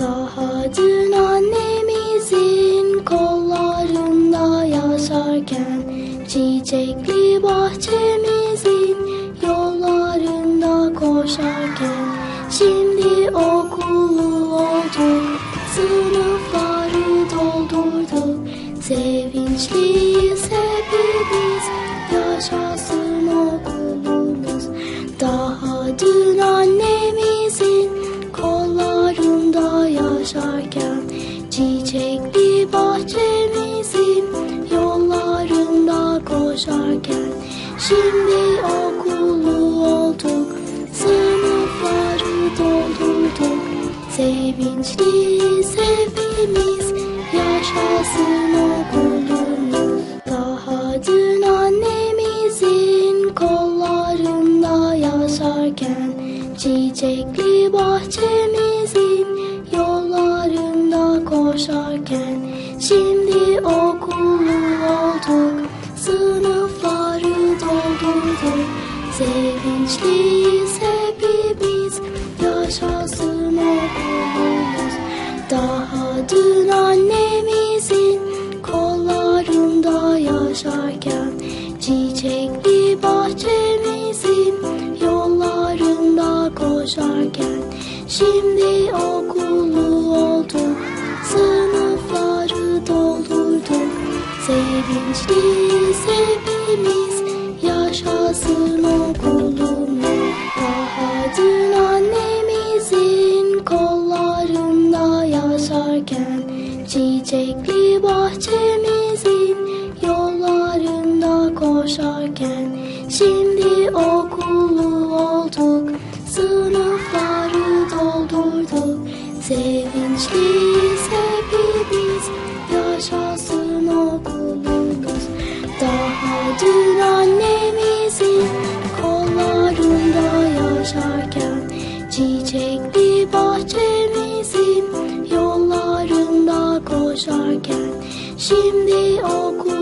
Daha dün annemizin kollarında yaşarken Çiçekli bahçemizin yollarında koşarken Şimdi okulu olduk, sınıfları doldurduk Sevinçliyiz hepimiz, yaşasın Çiçekli bahçemizin yollarında koşarken. Şimdi okulu olduk, sınıfları doldurduk. Sevinçliyiz hepimiz, yaşasın okulumuz. Daha dün annemizin kollarında yaşarken Çiçekli yollarında koşarken Şimdi okulu olduk, sınıfları doldurduk. Sevinçliyiz hepimiz, yaşasın okulumuz. Daha dün annemizin kollarında yaşarken Çiçekli bahçemizin yollarında koşarken Şimdi okulu Sevinçliyiz hepimiz, yaşasın okulumuz Daha dün annemizin kollarında yaşarken Çiçekli bahçemizin yollarında koşarken Şimdi okulu olduk, sınıfları Çiçekli bahçemizin yollarında koşarken. Şimdi okulu